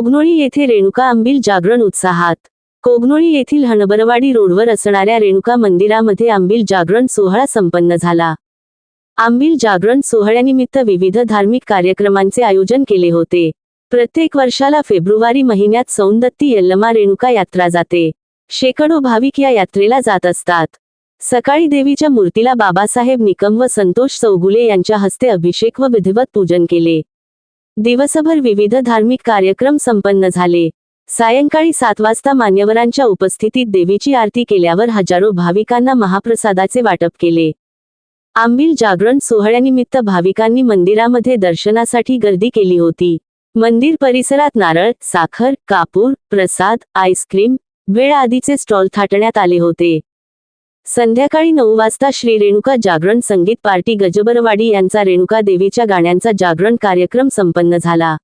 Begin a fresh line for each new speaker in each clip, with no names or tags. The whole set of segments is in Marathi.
कोगनोळी येथे रेणुका आंबील जागरण उत्साहात. कोगनोळी येथील हणबरवाडी रोडवर असणाऱ्या रेणुका मंदिरामध्ये आंबील जागरण सोहळा संपन्न झाला. आंबील जागरण सोहळ्यानिमित्त विविध धार्मिक कार्यक्रमांचे आयोजन केले होते. प्रत्येक वर्षाला फेब्रुवारी महिन्यात सौंदत्ती यल्लमा रेणुका यात्रा जाते. शेकडो भाविक या यात्रेला जात असतात. सकाळी देवीच्या मूर्तीला बाबासाहेब निकम व संतोष चौगुले यांच्या हस्ते अभिषेक व विधिवत पूजन केले. दिवसभर विविध धार्मिक कार्यक्रम संपन्न झाले. सायंकाळी सात वाजता मान्यवरांच्या उपस्थितीत देवीची आरती केल्यावर हजारो भाविकांना महाप्रसादाचे वाटप केले. आंबील जागरण सोहळ्यानिमित्त भाविकांनी मंदिरामध्ये दर्शनासाठी गर्दी केली होती. मंदिर परिसरात नारळ साखर कापूर प्रसाद आईस्क्रीम वेळ आदीचे स्टॉल थाटण्यात आले होते. संध्याकाळी नऊ वाजता श्री रेणुका जागरण संगीत पार्टी गजबरवाडी यांचा रेणुका देवीच्या गाण्यांचा जागरण कार्यक्रम संपन्न झाला.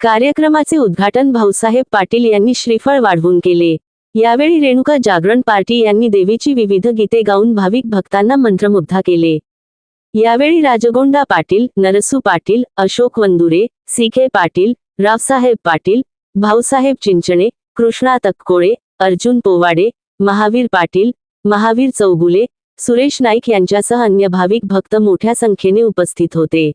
कार्यक्रमाचे उद्घाटन भाऊसाहेब पाटील यांनी श्रीफळ वाढवून केले. यावेळी रेणुका जागरण पार्टी यांनी देवीची विविध गीते गाऊन भाविक भक्तांना मंत्रमुग्ध केले. यावेळी राजगोंडा पाटील नरसू पाटील अशोक वंदुरे सी पाटील रावसाहेब पाटील भाऊसाहेब चिंचणे कृष्णा तक्कोळे अर्जुन पोवाडे महावीर पाटील महावीर चौगुले सुरेश नाईक यांच्यासह अन्य भाविक भक्त मोठ्या संख्येने उपस्थित होते.